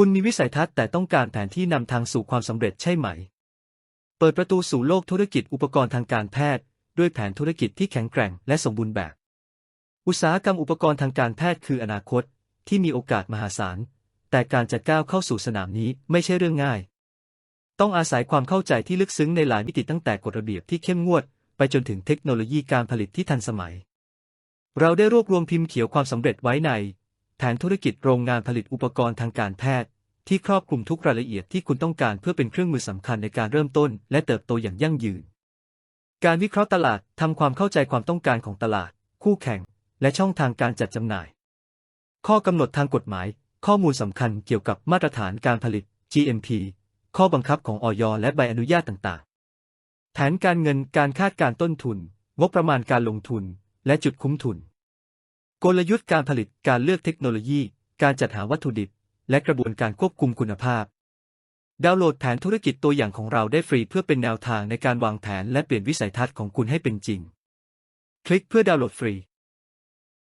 คุณมีวิสัยทัศน์แต่ต้องการแผนที่นำทางสู่ความสำเร็จใช่ไหม เปิดประตูสู่โลกธุรกิจอุปกรณ์ทางการแพทย์ ด้วยแผนธุรกิจที่แข็งแกร่งและสมบูรณ์แบบ อุตสาหกรรมอุปกรณ์ทางการแพทย์คืออนาคตที่มีโอกาสมหาศาล แต่การจะก้าวเข้าสู่สนามนี้ไม่ใช่เรื่องง่าย ต้องอาศัยความเข้าใจที่ลึกซึ้งในหลายมิติตั้งแต่กฎระเบียบที่เข้มงวด ไปจนถึงเทคโนโลยีการผลิตที่ทันสมัย เราได้รวบรวมพิมพ์เขียวความสำเร็จไว้ใน แผนธุรกิจโรงงานผลิตอุปกรณ์ทางการแพทย์ ที่ครอบคลุมทุกรายละเอียดที่คุณต้องการเพื่อเป็นเครื่องมือสำคัญในการเริ่มต้น และเติบโตอย่างยั่งยืน การวิเคราะห์ตลาดทำความเข้าใจความต้องการของตลาด คู่แข่ง และช่องทางการจัดจำหน่าย ข้อกำหนดทางกฎหมาย ข้อมูลสำคัญเกี่ยวกับมาตรฐานการผลิต GMP ข้อบังคับของอยและใบอนุญาตต่างๆ แผนการเงินการคาดการต้นทุน งบประมาณการลงทุน และจุดคุ้มทุน กลยุทธ์การผลิตการเลือกเทคโนโลยี การจัดหาวัตถุดิบ และกระบวนการควบคุมคุณภาพ ดาวน์โหลดแผนธุรกิจตัวอย่างของเราได้ฟรีเพื่อเป็นแนวทางในการวางแผนและเปลี่ยนวิสัยทัศน์ของคุณให้เป็นจริง คลิกเพื่อดาวน์โหลดฟรี